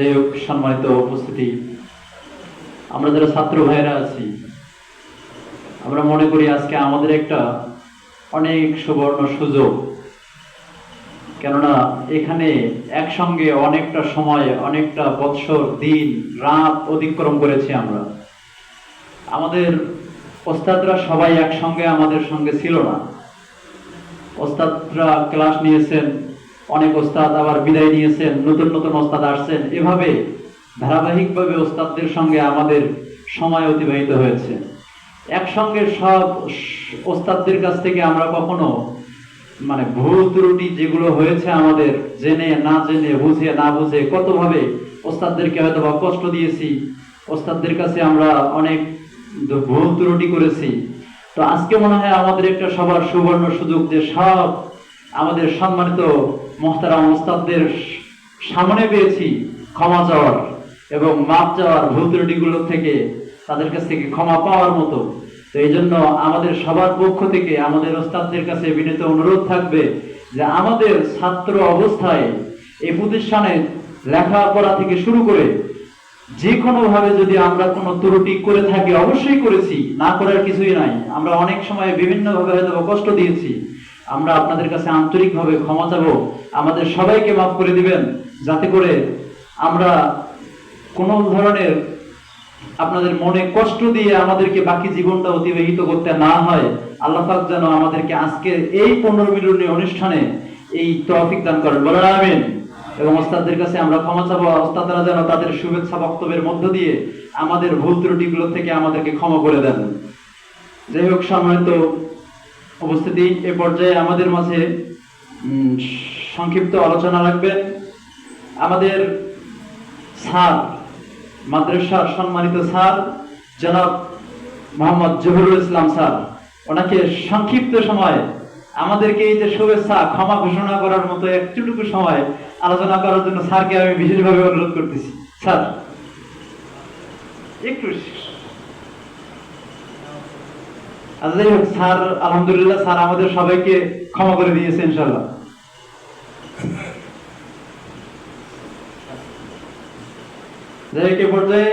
যাই হোক, সম্মানিত উপস্থিতি। আমরা যারা ছাত্র ভাইরা আছি, আমরা মনে করি আজকে আমাদের একটা অনেক সুবর্ণ সুযোগ। কেননা এখানে একসঙ্গে অনেকটা সময়, অনেকটা বৎসর, দিন, রাত অতিক্রম করেছি আমরা। আমাদের ওস্তাদরা সবাই একসঙ্গে আমাদের সঙ্গে ছিল না। ওস্তাদরা ক্লাস নিয়েছেন অনেক ওস্তাদ আবার বিদায় নিয়েছেন, নতুন নতুন ওস্তাদ আসছেন। এভাবে ধারাবাহিকভাবে ওস্তাদদের সঙ্গে আমাদের সময় অতিবাহিত হয়েছে। একসঙ্গে সব ওস্তাদদের কাছ থেকে আমরা কখনো মানে ভুল ত্রুটি যেগুলো হয়েছে আমাদের, জেনে, না জেনে, বুঝে, না বুঝে কতভাবে ওস্তাদদেরকে হয়তো বা কষ্ট দিয়েছি, ওস্তাদদের কাছে আমরা অনেক ভুল ত্রুটি করেছি। তো আজকে মনে হয় আমাদের একটা সবার সুবর্ণ সুযোগ যে সব আমাদের সম্মানিত মোহতারাম ওস্তাদদের সামনে পেয়েছি ক্ষমা চাওয়ার এবং মাপ চাওয়ার ভুল থেকে তাদের কাছ থেকে ক্ষমা পাওয়ার মতো। তো এই জন্য আমাদের সবার পক্ষ থেকে আমাদের ওস্তাদদের কাছে বিনীত অনুরোধ থাকবে যে আমাদের ছাত্র অবস্থায় এই প্রতিষ্ঠানে লেখাপড়া থেকে শুরু করে যে কোনো ভাবে যদি আমরা কোনো ত্রুটি করে থাকি, অবশ্যই করেছি, না করার কিছুই নাই। আমরা অনেক সময় বিভিন্ন ভাবে হয়তো কষ্ট দিয়েছি। আমরা আপনাদের কাছে আন্তরিকভাবে ক্ষমা চাবো। আমাদের সবাইকে মাফ করে দিবেন, যাতে করে আমরা কোনো ধরনের আপনাদের মনে কষ্ট দিয়ে আমাদেরকে বাকি জীবনটা অতিবাহিত করতে না হয়। আল্লাহ পাক যেন আমাদেরকে আজকে এই পুনর্মিলনী অনুষ্ঠানে এই তৌফিক দান করেন। বলেন আমিন। এবং ওস্তাদদের কাছে আমরা ক্ষমা চাবো। ওস্তাদরা যেন তাদের শুভেচ্ছা বক্তব্যের মধ্য দিয়ে আমাদের ভুল ত্রুটিগুলো থেকে আমাদেরকে ক্ষমা করে দেন। যাই হোক, সম্মানিত উপস্থিতি এ পর্যায়ে আমাদের মাঝে সংক্ষিপ্ত আলোচনা রাখবেন। আমাদের স্যার, মাদ্রাসার সম্মানিত স্যার, জনাব মোহাম্মদ জহুরুল ইসলাম স্যার, ওনাকে সংক্ষিপ্ত সময় আমাদেরকে এই যে শুভেচ্ছা, ক্ষমা ঘোষণা করার মতো একটুটুকু সময় আলোচনা করার জন্য স্যারকে আমি বিশেষভাবে অনুরোধ করতেছি। স্যার, একটু আচ্ছা স্যার আলহামদুলিল্লাহ স্যার আমাদের সবাইকে ক্ষমা করে দিয়েছে ইনশাল্লাহ যাই হোক এ পর্যায়ে